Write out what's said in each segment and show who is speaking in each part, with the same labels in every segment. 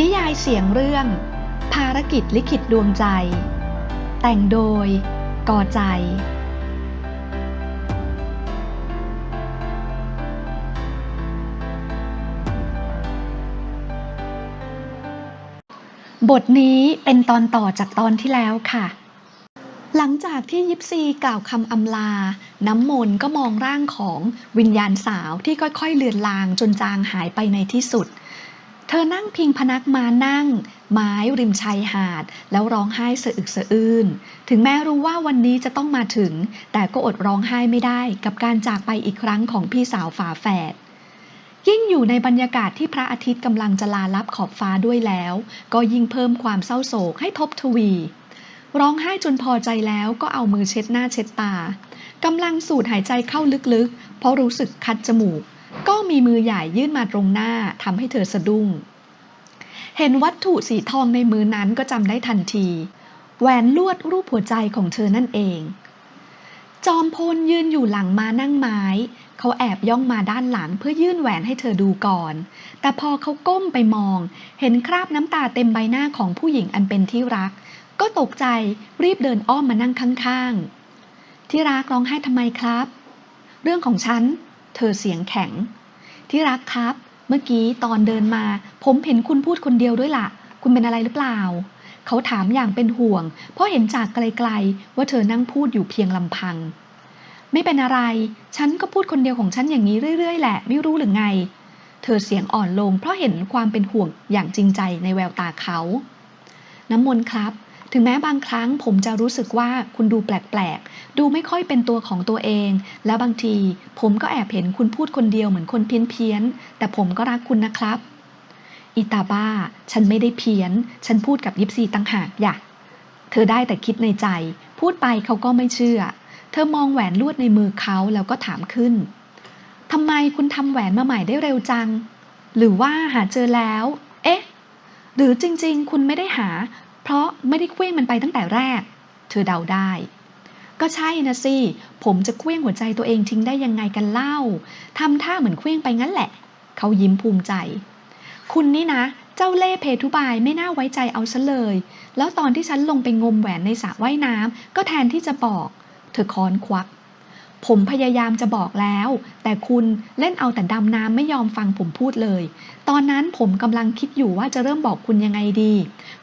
Speaker 1: นิยายเสียงเรื่อง ภารกิจลิขิตดวงใจ แต่งโดยกอใจ บทนี้เป็นตอนต่อจากตอนที่แล้วค่ะ หลังจากที่ยิปซีกล่าวคำอำลา น้ำมนต์ก็มองร่างของวิญญาณสาวที่ค่อยๆเลือนลางจนจางหายไปในที่สุดเเธอนั่งพิงพนักมานั่ง ไม้ริมชายหาด แล้วร้องไห้สะอึกสะอื้น ถึงแม้รู้ว่าวันนี้จะต้องมาถึง แต่ก็อดร้องไห้ไม่ได้กับการจากไปอีกครั้งของพี่สาวฝาแฝดยิ่งอยู่ในบรรยากาศที่พระอาทิตย์กำลังจะลาลับขอบฟ้าด้วยแล้ว ก็ยิ่งเพิ่มความเศร้าโศกให้ทบทวี ร้องไห้จนพอใจแล้วก็เอามือเช็ดหน้าเช็ดตากำลังสูดหายใจเข้าลึกๆ เพราะรู้สึกคัดจมูก มีมือใหญ่ยื่นมาตรงหน้าทำให้เธอสะดุ้ง เห็นวัตถุสีทองในมือนั้นก็จำได้ทันที แหวนลวดรูปหัวใจของเธอนั่นเอง จอมพลยืนอยู่หลังมานั่งไม้ เขาแอบย่องมาด้านหลังเพื่อยื่นแหวนให้เธอดูก่อน แต่พอเขาก้มไปมอง เห็นคราบน้ำตาเต็มใบหน้าของผู้หญิงอันเป็นที่รัก ก็ตกใจรีบเดินอ้อมมานั่งข้างๆ ที่รักร้องไห้ทำไมครับ เรื่องของฉันเธอเสียงแข็ง ที่รักครับ เมื่อกี้ตอนเดินมา ผมเห็นคุณพูดคนเดียวด้วยล่ะ คุณเป็นอะไรหรือเปล่า เขาถามอย่างเป็นห่วง เพราะเห็นจากไกลๆ ว่าเธอนั่งพูดอยู่เพียงลำพัง ไม่เป็นอะไร ฉันก็พูดคนเดียวของฉันอย่างนี้เรื่อยๆ แหละ ไม่รู้หรือไง เธอเสียงอ่อนลงเพราะเห็นความเป็นห่วงอย่างจริงใจในแววตาเขา น้ำมนต์ครับ ถึงแม้บางครั้งผมจะรู้สึกว่าคุณดูแปลกๆ ดูไม่ค่อยเป็นตัวของตัวเอง และบางทีผมก็แอบเห็นคุณพูดคนเดียวเหมือนคนเพี้ยนๆ แต่ผมก็รักคุณนะครับอีตาบ้า ฉันไม่ได้เพี้ยน ฉันพูดกับยิปซีตั้งหากอย่าเธอได้แต่คิดในใจ พูดไปเขาก็ไม่เชื่อ เธอมองแหวนลวดในมือเขาแล้วก็ถามขึ้นทำไมคุณทำแหวนมาใหม่ได้เร็วจัง หรือว่าหาเจอแล้ว เอ๊ะ หรือจริงๆ คุณไม่ได้หา เพราะไม่ได้เคว้งมันไปตั้งแต่แรก เธอเดาได้ ก็ใช่นะสิ ผมจะเคว้งหัวใจตัวเองทิ้งได้ยังไงกันเล่าทำท่าเหมือนเคว้งไปงั้นแหละ เขายิ้มภูมิใจ คุณนี่นะ เจ้าเล่ห์เพทุบายไม่น่าไว้ใจเอาซะเลย แล้วตอนที่ฉันลงไปงมแหวนในสระว่ายน้ำก็แทนที่จะบอก เธอค้อนควัก ผมพยายามจะบอกแล้ว แต่คุณเล่นเอาแต่ดำน้ำไม่ยอมฟังผมพูดเลย ตอนนั้นผมกำลังคิดอยู่ว่าจะเริ่มบอกคุณยังไงดี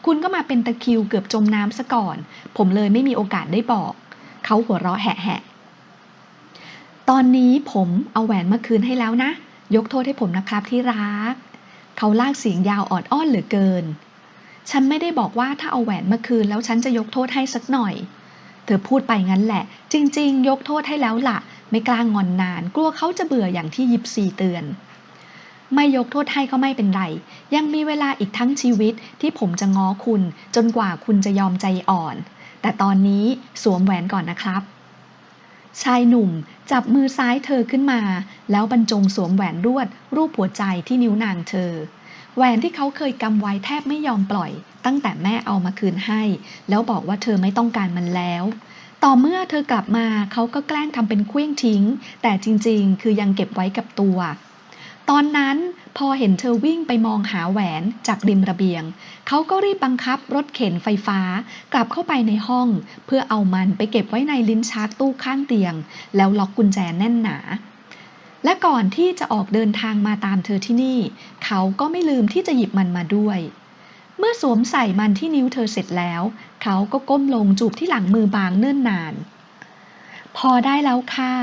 Speaker 1: คุณก็มาเป็นตะคิวเกือบจมน้ำซะก่อน ผมเลยไม่มีโอกาสได้บอก เขาหัวเราะแหะๆตอนนี้ผมเอาแหวนมาคืนให้แล้วนะ ยกโทษให้ผมนะครับที่รัก เขาลากเสียงยาวออดอ้อนเหลือเกิน ฉันไม่ได้บอกว่าถ้าเอาแหวนมาคืนแล้วฉันจะยกโทษให้สักหน่อย เธอพูดไปงั้นแหละ จริง ๆ ยกโทษให้แล้วล่ะ ไม่กล้างอนนาน กลัวเขาจะเบื่ออย่างที่ยิปซีเตือน ไม่ยกโทษให้ก็ไม่เป็นไร ยังมีเวลาอีกทั้งชีวิตที่ผมจะง้อคุณ จนกว่าคุณจะยอมใจอ่อน แต่ตอนนี้สวมแหวนก่อนนะครับ ชายหนุ่มจับมือซ้ายเธอขึ้นมา แล้วบรรจงสวมแหวนรวดรูปหัวใจที่นิ้วนางเธอ แหวนที่เขาเคยกำไว้แทบไม่ยอมปล่อย ตั้งแต่แม่เอามาคืนให้ แล้วบอกว่าเธอไม่ต้องการมันแล้ว ต่อเมื่อเธอกลับมาเขาก็แกล้งทำเป็นเคว้งทิ้ง แต่จริงๆ คือยังเก็บไว้กับตัว ตอนนั้นพอเห็นเธอวิ่งไปมองหาแหวนจากริมระเบียง เขาก็รีบบังคับรถเข็นไฟฟ้า กลับเข้าไปในห้อง เพื่อเอามันไปเก็บไว้ในลิ้นชักตู้ข้างเตียง แล้วล็อกกุญแจแน่นหนา และก่อนที่จะออกเดินทางมาตามเธอที่นี่ เขาก็ไม่ลืมที่จะหยิบมันมาด้วย เมื่อสวมใส่มันที่นิ้วเธอเสร็จแล้ว เขาก็ก้มลงจูบที่หลังมือบางเนิ่นนาน พอได้แล้วค่ะ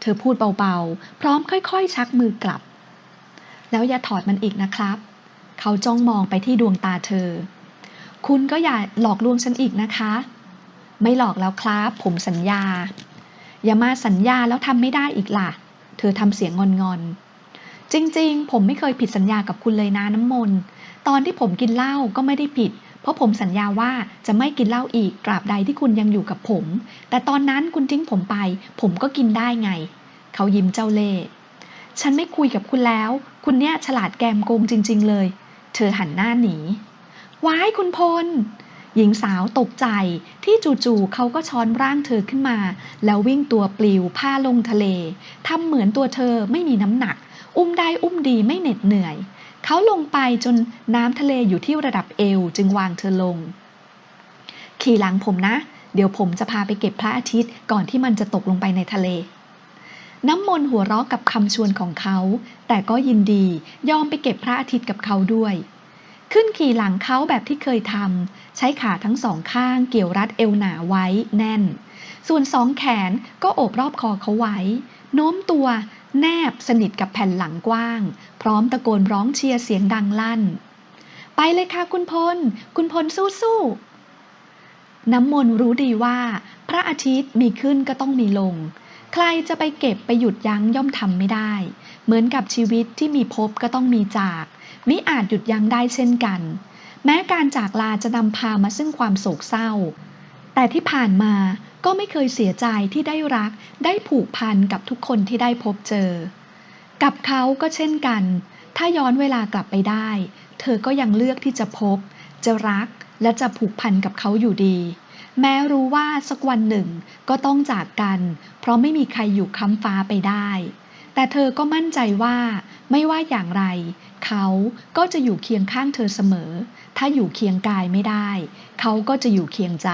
Speaker 1: เธอพูดเบาๆ พร้อมค่อยๆ ชักมือกลับ แล้วอย่าถอดมันอีกนะครับ เขาจ้องมองไปที่ดวงตาเธอ คุณก็อย่าหลอกลวงฉันอีกนะคะ ไม่หลอกแล้วครับ ผมสัญญา อย่ามาสัญญาแล้วทำไม่ได้อีกล่ะเธอทำเสียงงอนๆจริงๆ ผมไม่เคยผิดสัญญากับคุณเลยนะน้ำมนต์ ตอนที่ผมกินเหล้าก็ไม่ได้ผิด เพราะผมสัญญาว่าจะไม่กินเหล้าอีกตราบใดที่คุณยังอยู่กับผม แต่ตอนนั้นคุณทิ้งผมไป ผมก็กินได้ไง เขายิ้มเจ้าเล่ห์ฉันไม่คุยกับคุณแล้ว คุณเนี่ยฉลาดแกมโกงจริง ๆ เลย เธอหันหน้าหนีว้ายคุณพล หญิงสาวตกใจที่จู่ๆเขาก็ช้อนร่างเธอขึ้นมา แล้ววิ่งตัวปลิวผ้าลงทะเลทำเหมือนตัวเธอไม่มีน้ำหนัก อุ้มได้อุ้มดีไม่เหน็ดเหนื่อย เขาลงไปจนน้ำทะเลอยู่ที่ระดับเอวจึงวางเธอลง ขี่หลังผมนะ เดี๋ยวผมจะพาไปเก็บพระอาทิตย์ก่อนที่มันจะตกลงไปในทะเลน้ำมนต์หัวเราะกับคำชวนของเขา แต่ก็ยินดียอมไปเก็บพระอาทิตย์กับเขาด้วย ขึ้นขี่หลังเขาแบบที่เคยทำใช้ขาทั้งสองข้างเกี่ยวรัดเอวหนาไว้แน่น ส่วนสองแขนก็โอบรอบคอเขาไว้ โน้มตัวแนบสนิทกับแผ่นหลังกว้าง พร้อมตะโกนร้องเชียร์เสียงดังลั่น ไปเลยค่ะคุณพล คุณพลสู้ๆน้ำมนต์รู้ดีว่า พระอาทิตย์มีขึ้นก็ต้องมีลง ใครจะไปเก็บไปหยุดยั้งย่อมทำไม่ได้ เหมือนกับชีวิตที่มีพบก็ต้องมีจาก มิอาจหยุดยั้งได้เช่นกัน แม้การจากลาจะนำพามาซึ่งความโศกเศร้า แต่ที่ผ่านมาก็ไม่เคยเสียใจที่ได้รักได้ผูกพันกับทุกคนที่ได้พบเจอ กับเขาก็เช่นกัน ถ้าย้อนเวลากลับไปได้ เธอก็ยังเลือกที่จะพบ จะรักและจะผูกพันกับเขาอยู่ดี แม้รู้ว่าสักวันหนึ่งก็ต้องจากกัน เพราะไม่มีใครอยู่ค้ำฟ้าไปได้ แต่เธอก็มั่นใจว่าไม่ว่าอย่างไร เขาก็จะอยู่เคียงข้างเธอเสมอ ถ้าอยู่เคียงกายไม่ได้ เขาก็จะอยู่เคียงใจ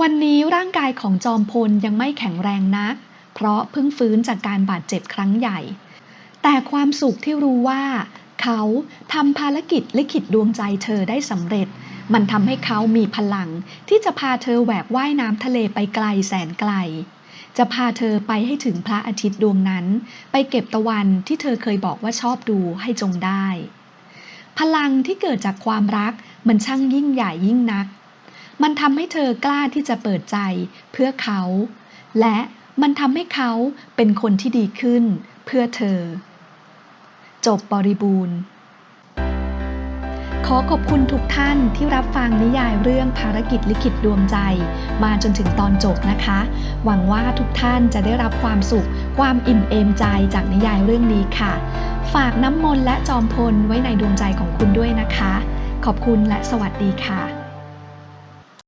Speaker 1: วันนี้ร่างกายของจอมพลยังไม่แข็งแรงนัก เพราะเพิ่งฟื้นจากการบาดเจ็บครั้งใหญ่ แต่ความสุขที่รู้ว่า เขาทำภารกิจลิขิตดวงใจเธอได้สำเร็จ มันทำให้เขามีพลัง ที่จะพาเธอแหวกว่ายน้ำทะเลไปไกลแสนไกล จะพาเธอไปให้ถึงพระอาทิตย์ดวงนั้น ไปเก็บตะวันที่เธอเคยบอกว่าชอบดูให้จงได้ พลังที่เกิดจากความรักมันช่างยิ่งใหญ่ยิ่งนัก มันทำให้เธอกล้าที่จะเปิดใจเพื่อเขา และมันทำให้เขาเป็นคนที่ดีขึ้น เพื่อเธอ จบบริบูรณ์ ขอขอบคุณทุกท่านที่รับฟังนิยายเรื่องภารกิจลิขิตดวงใจ มาจนถึงตอนจบนะคะ หวังว่าทุกท่านจะได้รับความสุข ความอิ่มเอมใจจากนิยายเรื่องนี้ค่ะ ฝากน้ำมนต์และจอมพลไว้ในดวงใจของคุณด้วยนะคะ ขอบคุณและสวัสดีค่ะ